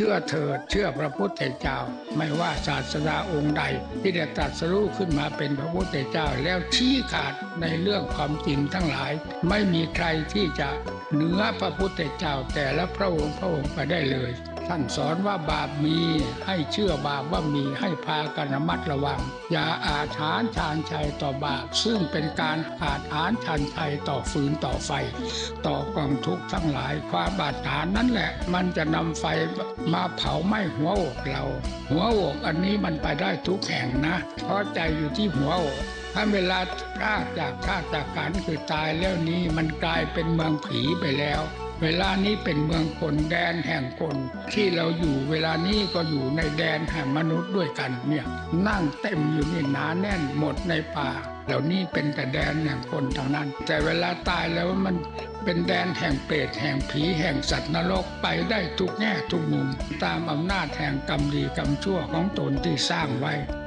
เชื่อเถิดเชื่อพระพุทธเจ้า ไม่ว่าศาสดาองค์ใด ที่ได้ตรัสรู้ขึ้นมาเป็นพระพุทธเจ้าแล้วชี้ขาดในเรื่องความจริงทั้งหลาย ไม่มีใครที่จะเหนือพระพุทธเจ้าแต่ละพระองค์พระองค์ไปได้เลย ท่านสอนว่าบาปมีให้เชื่อบาปว่ามีให้พากันระมัดระวัง อย่าอาถานชานชัยต่อบาป ซึ่งเป็นการอาถานชานชัยต่อฟืนต่อไฟ ต่อกองทุกข์ทั้งหลายความบาดฐานนั่นแหละ มันจะนำไฟมาเผาไหม้หัวอกเรา หัวอกอันนี้มันไปได้ทุกแห่งนะ เพราะใจอยู่ที่หัวอกถ้าเวลาพลาดจากชาติจากกันคือตายแล้วนี้มันกลายเป็นเมืองผีไปแล้ว เวลานี้เป็นเมืองคนแดนแห่งคน ที่เราอยู่เวลานี้ก็อยู่ในแดนแห่งมนุษย์ด้วยกันเนี่ยนั่งเต็มอยู่นี่หนาแน่นหมดในป่า เหล่านี้เป็นแต่แดนแห่งคนทางนั้น แต่เวลาตายแล้วมันเป็นแดนแห่งเปรตแห่งผีแห่งสัตว์นรกไปได้ทุกแง่ทุกมุม ตามอำนาจแห่งกรรมดีกรรมชั่วของตนที่สร้างไว้